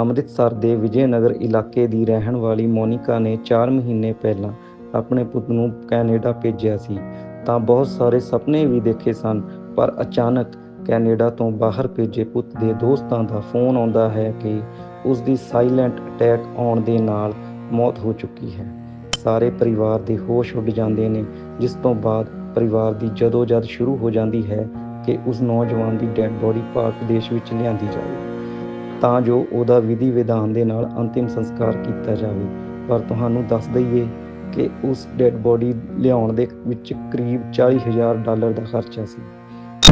ਅੰਮ੍ਰਿਤਸਰ ਦੇ ਵਿਜੇਨਗਰ ਇਲਾਕੇ ਦੀ ਰਹਿਣ ਵਾਲੀ ਮੋਨਿਕਾ ਨੇ 4 ਮਹੀਨੇ ਪਹਿਲਾਂ ਆਪਣੇ ਪੁੱਤ ਨੂੰ ਕੈਨੇਡਾ ਭੇਜਿਆ ਸੀ। ਤਾਂ ਬਹੁਤ ਸਾਰੇ ਸੁਪਨੇ ਵੀ ਦੇਖੇ ਸਨ, ਪਰ ਅਚਾਨਕ ਕੈਨੇਡਾ ਤੋਂ ਬਾਹਰ ਭੇਜੇ ਪੁੱਤ ਦੇ ਦੋਸਤਾਂ ਦਾ ਫੋਨ ਆਉਂਦਾ ਹੈ ਕਿ ਉਸ ਦੀ ਸਾਇਲੈਂਟ ਅਟੈਕ ਆਉਣ ਦੇ ਨਾਲ ਮੌਤ ਹੋ ਚੁੱਕੀ ਹੈ। ਸਾਰੇ ਪਰਿਵਾਰ ਦੇ ਹੋਸ਼ ਉੱਡ ਜਾਂਦੇ ਨੇ, ਜਿਸ ਤੋਂ ਬਾਅਦ ਪਰਿਵਾਰ ਦੀ ਜਦੋਂ ਜਦ ਸ਼ੁਰੂ ਹੋ ਜਾਂਦੀ ਹੈ ਕਿ ਉਸ ਨੌਜਵਾਨ ਦੀ ਡੈੱਡ ਬੋਡੀ ਭਾਰਤ ਦੇਸ਼ ਵਿੱਚ ਲਿਆਂਦੀ ਜਾਵੇ ਤਾਂ ਜੋ ਉਹਦਾ ਵਿਧੀ ਵਿਧਾਨ ਦੇ ਨਾਲ ਅੰਤਿਮ ਸੰਸਕਾਰ ਕੀਤਾ ਜਾਵੇ। ਪਰ ਤੁਹਾਨੂੰ ਦੱਸ ਦਈਏ ਕਿ ਉਸ ਡੈੱਡ ਬੋਡੀ ਲਿਆਉਣ ਦੇ ਵਿੱਚ ਕਰੀਬ 40000 ਡਾਲਰ ਦਾ ਖਰਚਾ ਸੀ,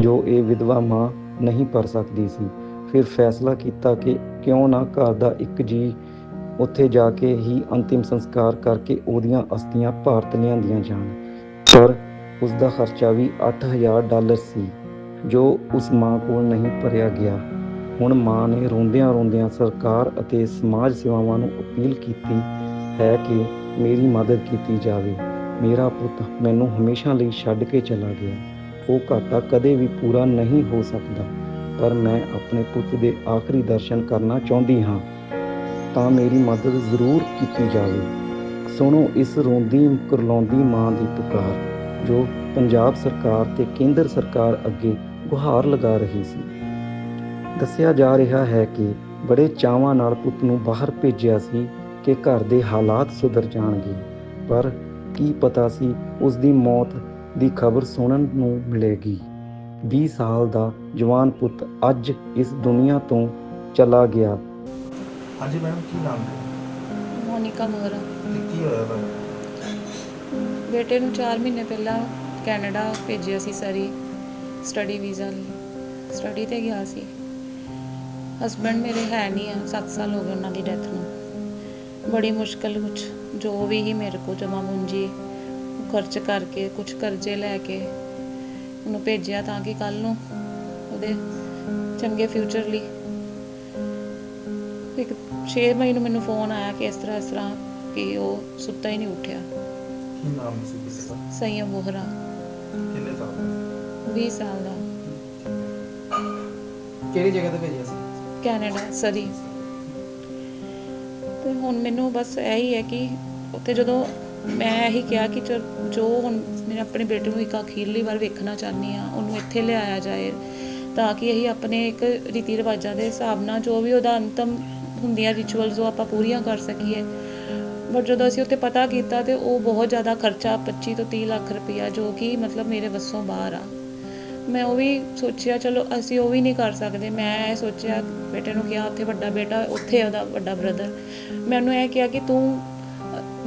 ਜੋ ਇਹ ਵਿਧਵਾ ਮਾਂ ਨਹੀਂ ਭਰ ਸਕਦੀ ਸੀ। ਫਿਰ ਫੈਸਲਾ ਕੀਤਾ ਕਿ ਕਿਉਂ ਨਾ ਘਰ ਦਾ ਇੱਕ ਜੀ ਉੱਥੇ ਜਾ ਕੇ ਹੀ ਅੰਤਿਮ ਸੰਸਕਾਰ ਕਰਕੇ ਉਹਦੀਆਂ ਅਸਥੀਆਂ ਭਾਰਤ ਲਿਆਂਦੀਆਂ ਜਾਣ। ਪਰ ਉਸ ਦਾ ਖਰਚਾ ਵੀ 8000 ਡਾਲਰ ਸੀ, ਜੋ ਉਸ ਮਾਂ ਕੋਲ ਨਹੀਂ ਭਰਿਆ ਗਿਆ। ਹੁਣ ਮਾਂ ਨੇ ਰੋਂਦਿਆਂ ਰੋਂਦਿਆਂ ਸਰਕਾਰ ਅਤੇ ਸਮਾਜ ਸੇਵਾਵਾਂ ਨੂੰ ਅਪੀਲ ਕੀਤੀ ਹੈ ਕਿ ਮੇਰੀ ਮਦਦ ਕੀਤੀ ਜਾਵੇ। ਮੇਰਾ ਪੁੱਤ ਮੈਨੂੰ ਹਮੇਸ਼ਾ ਲਈ ਛੱਡ ਕੇ ਚਲਾ ਗਿਆ। ਉਹ ਘਾਟਾ ਕਦੇ ਵੀ ਪੂਰਾ ਨਹੀਂ ਹੋ ਸਕਦਾ, ਪਰ ਮੈਂ ਆਪਣੇ ਪੁੱਤ ਦੇ ਆਖਰੀ ਦਰਸ਼ਨ ਕਰਨਾ ਚਾਹੁੰਦੀ ਹਾਂ। ਤਾਂ ਮੇਰੀ ਮਦਦ ਜ਼ਰੂਰ ਕੀਤੀ ਜਾਵੇ। ਸੁਣੋ ਇਸ ਰੋਂਦੀ ਕਰਲਾਉਂਦੀ ਮਾਂ ਦੀ ਪੁਕਾਰ, ਜੋ ਪੰਜਾਬ ਸਰਕਾਰ ਤੇ ਕੇਂਦਰ ਸਰਕਾਰ ਅੱਗੇ ਗੁਹਾਰ ਲਗਾ ਰਹੀ ਸੀ। ਦੱਸਿਆ ਜਾ ਰਿਹਾ ਹੈ ਕਿ ਬੜੇ ਚਾਵਾਂ ਨਾਲ ਪੁੱਤ ਨੂੰ ਬਾਹਰ ਭੇਜਿਆ ਸੀ ਕਿ ਘਰ ਦੇ ਹਾਲਾਤ ਸੁਧਰ ਜਾਣਗੇ। ਪਰ ਕੀ ਪਤਾ ਸੀ ਉਸ ਦੀ ਮੌਤ ਦੀ ਖਬਰ ਸੁਣਨ ਨੂੰ ਮਿਲੇਗੀ। 20 ਸਾਲ ਦਾ ਜਵਾਨ ਪੁੱਤ ਅੱਜ ਇਸ ਦੁਨੀਆ ਤੋਂ ਚਲਾ ਗਿਆ। ਹਾਂਜੀ ਮੈਡਮ ਕੀ ਨਾਮ ਹੈ? ਮੋਨਿਕਾ ਮੋਹਰਾ। ਕੀ ਹੋਇਆ ਵਾ ਬੇਟੇ ਨੂੰ 4 ਮਹੀਨੇ ਪਹਿਲਾਂ ਕੈਨੇਡਾ ਭੇਜਿਆ ਸੀ ਸਰੀ ਸਟੱਡੀ ਵੀਜ਼ਾ ਲਈ। ਸਟੱਡੀ ਤੇ ਗਿਆ ਸੀ। ਹਸਬੰਡ ਮੇਰੇ ਹੈ ਨਹੀਂ ਆ 7 ਸਾਲ ਹੋ ਗਏ ਉਹਨਾਂ ਦੀ ਡੈਥ ਨੂੰ। ਬੜੀ ਮੁਸ਼ਕਲ ਕੁਛ ਜੋ ਵੀ ਹੀ ਮੇਰੇ ਕੋ ਜਮਾ ਮੁੰਜੀ ਖਰਚ ਕਰਕੇ ਕੁਝ ਕਰਜ਼ੇ ਲੈ ਕੇ ਉਹਨੂੰ ਭੇਜਿਆ ਤਾਂ ਕਿ ਕੱਲ ਨੂੰ ਉਹਦੇ ਚੰਗੇ ਫਿਊਚਰ ਲਈ। ਇੱਕ 6 ਮਹੀਨੇ ਨੂੰ ਮੈਨੂੰ ਫੋਨ ਆਇਆ ਕਿ ਇਸ ਤਰ੍ਹਾਂ ਇਸ ਤਰ੍ਹਾਂ ਕਿ ਉਹ ਸੁੱਤਾ ਹੀ ਨਹੀਂ ਉੱਠਿਆ। ਕੀ ਨਾਮ ਸੀ ਕਿਸੇ ਦਾ ਸੰਯਮ ਬੋਹਰਾ ਕਿੰਨੇ ਸਾਲ ਦਾ? 20 ਸਾਲ ਦਾ। ਕਿਹੜੀ ਜਗ੍ਹਾ ਤੇ ਭੇਜਿਆ ਸੀ? ਕੈਨੇਡਾ, ਸਰੀ। ਤੇ ਹੁਣ ਮੈਨੂੰ ਬਸ ਇਹੀ ਹੈ ਕਿ ਉੱਥੇ ਜਦੋਂ ਮੈਂ ਇਹੀ ਕਿਹਾ ਕਿ ਜੋ ਹੁਣ ਮੈਂ ਆਪਣੇ ਬੇਟੇ ਨੂੰ ਇੱਕ ਅਖੀਰਲੀ ਵਾਰ ਵੇਖਣਾ ਚਾਹਨੀ ਆ ਉਹਨੂੰ ਇੱਥੇ ਲਿਆਇਆ ਜਾਏ, ਤਾਂ ਕਿ ਅਸੀਂ ਆਪਣੇ ਇੱਕ ਰੀਤੀ ਰਿਵਾਜਾਂ ਦੇ ਹਿਸਾਬ ਨਾਲ ਜੋ ਵੀ ਉਹਦਾ ਅੰਤਮ ਹੁੰਦੀਆਂ ਰਿਚੁਅਲਸ ਉਹ ਆਪਾਂ ਪੂਰੀਆਂ ਕਰ ਸਕੀਏ। ਬਟ ਜਦੋਂ ਅਸੀਂ ਉੱਥੇ ਪਤਾ ਕੀਤਾ ਤੇ ਉਹ ਬਹੁਤ ਜ਼ਿਆਦਾ ਖਰਚਾ 25 ਤੋਂ 30 ਲੱਖ ਰੁਪਇਆ ਜੋ ਕਿ ਮਤਲਬ ਮੇਰੇ ਵੱਸੋਂ ਬਾਹਰ ਆ। ਮੈਂ ਉਹ ਵੀ ਸੋਚਿਆ, ਚਲੋ ਅਸੀਂ ਉਹ ਵੀ ਨਹੀਂ ਕਰ ਸਕਦੇ। ਮੈਂ ਇਹ ਸੋਚਿਆ, ਬੇਟੇ ਨੂੰ ਕਿਹਾ, ਉੱਥੇ ਵੱਡਾ ਬੇਟਾ, ਉੱਥੇ ਉਹਦਾ ਵੱਡਾ ਬ੍ਰਦਰ ਮੈਂ ਉਹਨੂੰ ਇਹ ਕਿਹਾ ਕਿ ਤੂੰ,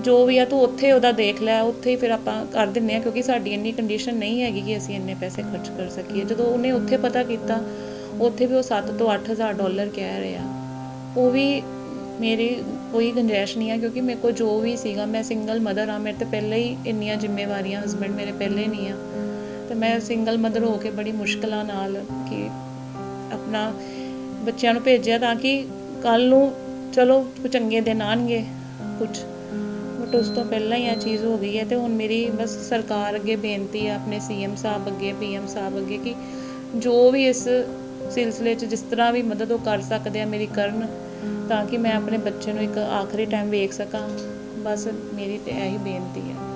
ਜੋ ਵੀ ਆ, ਤੂੰ ਉੱਥੇ ਉਹਦਾ ਦੇਖ ਲੈ, ਉੱਥੇ ਹੀ ਫਿਰ ਆਪਾਂ ਕਰ ਦਿੰਨੇ ਆ, ਕਿਉਂਕਿ ਸਾਡੀ ਇੰਨੀ ਕੰਡੀਸ਼ਨ ਨਹੀਂ ਹੈਗੀ ਕਿ ਅਸੀਂ ਇੰਨੇ ਪੈਸੇ ਖਰਚ ਕਰ ਸਕੀਏ। ਜਦੋਂ ਉਹਨੇ ਉੱਥੇ ਪਤਾ ਕੀਤਾ, ਉੱਥੇ ਵੀ ਉਹ 7 ਤੋਂ 8000 ਡਾਲਰ ਕਹਿ ਰਿਹਾ ਉਹ ਵੀ ਮੇਰੀ ਕੋਈ ਗੁੰਜਾਇਸ਼ ਨਹੀਂ ਆ, ਕਿਉਂਕਿ ਮੇਰੇ ਕੋਲ ਜੋ ਵੀ ਸੀਗਾ, ਮੈਂ ਸਿੰਗਲ ਮਦਰ ਆ, ਮੇਰੇ ਤੇ ਪਹਿਲੇ ਹੀ ਇੰਨੀਆਂ ਜ਼ਿੰਮੇਵਾਰੀਆਂ ਹਸਬੰਡ ਮੇਰੇ ਪਹਿਲੇ ਨਹੀਂ ਆ। ਤੇ ਮੈਂ ਸਿੰਗਲ ਮਦਰ ਹੋ ਕੇ ਬੜੀ ਮੁਸ਼ਕਲਾਂ ਨਾਲ ਕਿ ਆਪਣਾ ਬੱਚਿਆਂ ਨੂੰ ਭੇਜਿਆ ਤਾਂ ਕਿ ਕੱਲ ਨੂੰ ਚਲੋ ਕੁਝ ਚੰਗੇ ਦਿਨ ਆਣਗੇ ਕੁਝ ਬਟ ਉਸ ਤੋਂ ਪਹਿਲਾਂ ਹੀ ਇਹ ਚੀਜ਼ ਹੋ ਗਈ ਹੈ ਤੇ ਹੁਣ ਮੇਰੀ ਬਸ ਸਰਕਾਰ ਅੱਗੇ ਬੇਨਤੀ ਹੈ ਆਪਣੇ ਸੀਐਮ ਸਾਹਿਬ ਅੱਗੇ ਪੀਐਮ ਸਾਹਿਬ ਅੱਗੇ ਕਿ ਜੋ ਵੀ ਇਸ ਸਿਲਸਿਲੇ 'ਚ ਜਿਸ ਤਰ੍ਹਾਂ ਵੀ ਮਦਦ ਉਹ ਕਰ ਸਕਦੇ ਆ ਮੇਰੀ ਕਰਨ, ਤਾਂ ਕਿ ਮੈਂ ਆਪਣੇ ਬੱਚੇ ਨੂੰ ਇੱਕ ਆਖਰੀ ਟਾਈਮ ਵੇਖ ਸਕਾਂ। ਬਸ ਮੇਰੀ ਤੇ ਇਹੀ ਬੇਨਤੀ ਹੈ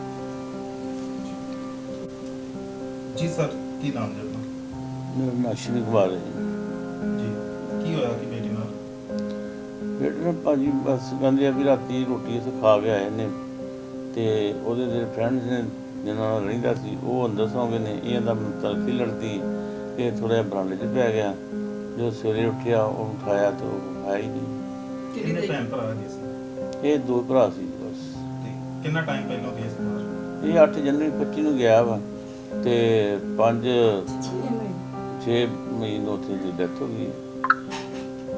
ਜੀ ਸਰ ਕੀ ਨਾਮ ਹੈ ਆਪਣਾ? ਮੇਰਾ ਨਾਮ ਅਸ਼ਵਨੀ ਕੁਮਾਰ ਹੈ ਜੀ। ਜੀ ਕੀ ਹੋਇਆ ਕਿ ਬੇਟੀ ਨਾਲ? ਬੇਟੇ ਨੇ ਭਾਜੀ ਬਸ ਕਹਿੰਦੇ ਆ ਵੀ ਰਾਤੀ ਰੋਟੀ ਅਸੀਂ ਖਾ ਕੇ ਆਏ ਨੇ ਤੇ ਉਹਦੇ ਜਿਹੜੇ ਫਰੈਂਡਸ ਨੇ ਜਿਨ੍ਹਾਂ ਨਾਲ ਰਹਿੰਦਾ ਸੀ ਉਹ ਅੰਦਰ ਸੌਂ ਗਏ ਨੇ। ਇਹ ਦਾ ਤਲਖੀ ਲੜਦੀ ਇਹ ਥੋੜਾ ਜਿਹਾ ਬਰਾਂਡੇ 'ਚ ਪੈ ਗਿਆ। ਜੋ ਸਵੇਰੇ ਉੱਠਿਆ ਉਹ ਉਠਾਇਆ ਤਾਂ ਉਹ ਆਇਆ ਹੀ ਨਹੀਂ। ਕਿੰਨੇ ਭੈਣ ਭਰਾ ਹੈਗੇ ਸੀ? ਇਹ ਦੋ ਭਰਾ ਸੀ ਬਸ। ਤੇ ਕਿੰਨਾ ਟਾਈਮ ਪਹਿਲਾਂ ਗਏ ਸੀ ਬਾਹਰ? ਇਹ 8 ਜਨਵਰੀ 25 ਨੂੰ ਗਿਆ ਵਾ। ਤੇ 5 6 ਮਹੀਨੇ ਉੱਥੇ ਦੀ ਡੈਥ ਹੋ ਗਈ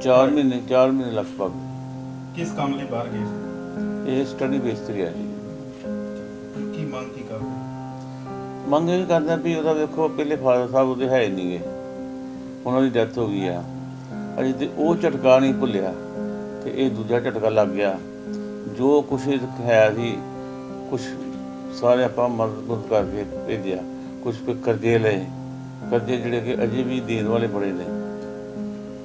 4 ਮਹੀਨੇ 4 ਮਹੀਨੇ ਲਗਭਗ। ਕਿਸ ਕੰਮ ਲਈ ਬਾਹਰ ਗਏ ਸੀ? ਇਹ ਸਟੱਡੀ ਬੇਸ ਤੇ ਗਿਆ ਜੀ ਕੀ ਮੰਗ ਕੀ ਕਰਦੇ? ਮੰਗ ਇਹ ਕਰਦਾ ਵੀ ਉਹਦਾ ਵੇਖੋ ਪਹਿਲੇ ਫਾਦਰ ਸਾਹਿਬ ਉਹਦੇ ਹੈ ਨਹੀਂਗੇ ਉਹਨਾਂ ਦੀ ਡੈਥ ਹੋ ਗਈ ਆ। ਅਜੇ ਤੇ ਉਹ ਝਟਕਾ ਨਹੀਂ ਭੁੱਲਿਆ ਤੇ ਇਹ ਦੂਜਾ ਝਟਕਾ ਲੱਗ ਗਿਆ। ਜੋ ਕੁਛ ਹੈ ਸੀ ਕੁਛ ਸਾਰੇ ਆਪਾਂ ਮਦਦ ਕਰਕੇ ਭੇਜਿਆ। ਕੁਛ ਕਰਜ਼ੇ ਲਏ। ਕਰਜ਼ੇ ਜਿਹੜੇ ਕਿ ਅਜੇ ਵੀ ਦੇਣ ਵਾਲੇ ਬੜੇ ਨੇ।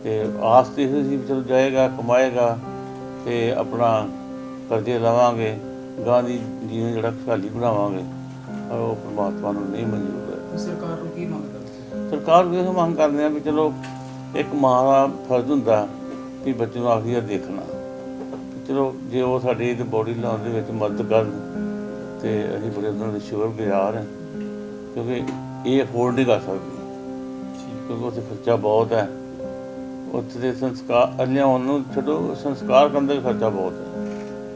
ਤੇ ਆਸ ਤੇ ਇਹ ਸੀ ਚਲੋ ਜਾਏਗਾ ਕਮਾਏਗਾ ਤੇ ਆਪਣਾ ਕਰਜ਼ੇ ਲਾਵਾਂਗੇ। ਗਾਂ ਦੀ ਜੀਵਨ ਜਿਹੜਾ ਖੁਸ਼ਹਾਲੀ ਬਣਾਵਾਂਗੇ ਪਰ ਉਹ ਪਰਮਾਤਮਾ ਨੂੰ ਨਹੀਂ ਮਨਜ਼ੂਰ ਹੈ। ਸਰਕਾਰ ਨੂੰ ਕੀ ਮੰਗ ਕਰਦੇ ਸਰਕਾਰ ਨੂੰ ਇਹ ਮੰਗ ਕਰਦੇ ਆ ਵੀ ਚਲੋ ਇੱਕ ਮਾਂ ਦਾ ਫਰਜ਼ ਹੁੰਦਾ ਵੀ ਬੱਚੇ ਨੂੰ ਆਖਰੀ ਦੇਖਣਾ। ਚਲੋ ਜੇ ਉਹ ਸਾਡੀ ਇਹ ਬੋਡੀ ਲਾਉਣ ਦੇ ਵਿੱਚ ਮਦਦ ਕਰਨ ਤੇ ਅਸੀਂ ਬੜੇ ਉਹਨਾਂ ਦੇ ਸ਼ੁਕਰਗੁਜ਼ਾਰ ਹਾਂ। ਕਿਉਂਕਿ ਇਹ ਅਫੋਰਡ ਨਹੀਂ ਕਰ ਸਕਦੀ। ਕਿਉਂਕਿ ਉੱਥੇ ਖਰਚਾ ਬਹੁਤ ਹੈ। ਉੱਥੇ ਦੇ ਸੰਸਕਾਰ ਲਿਆਉਣ ਨੂੰ ਛੱਡੋ, ਸੰਸਕਾਰ ਕਰਨ ਦਾ ਵੀ ਖਰਚਾ ਬਹੁਤ ਹੈ।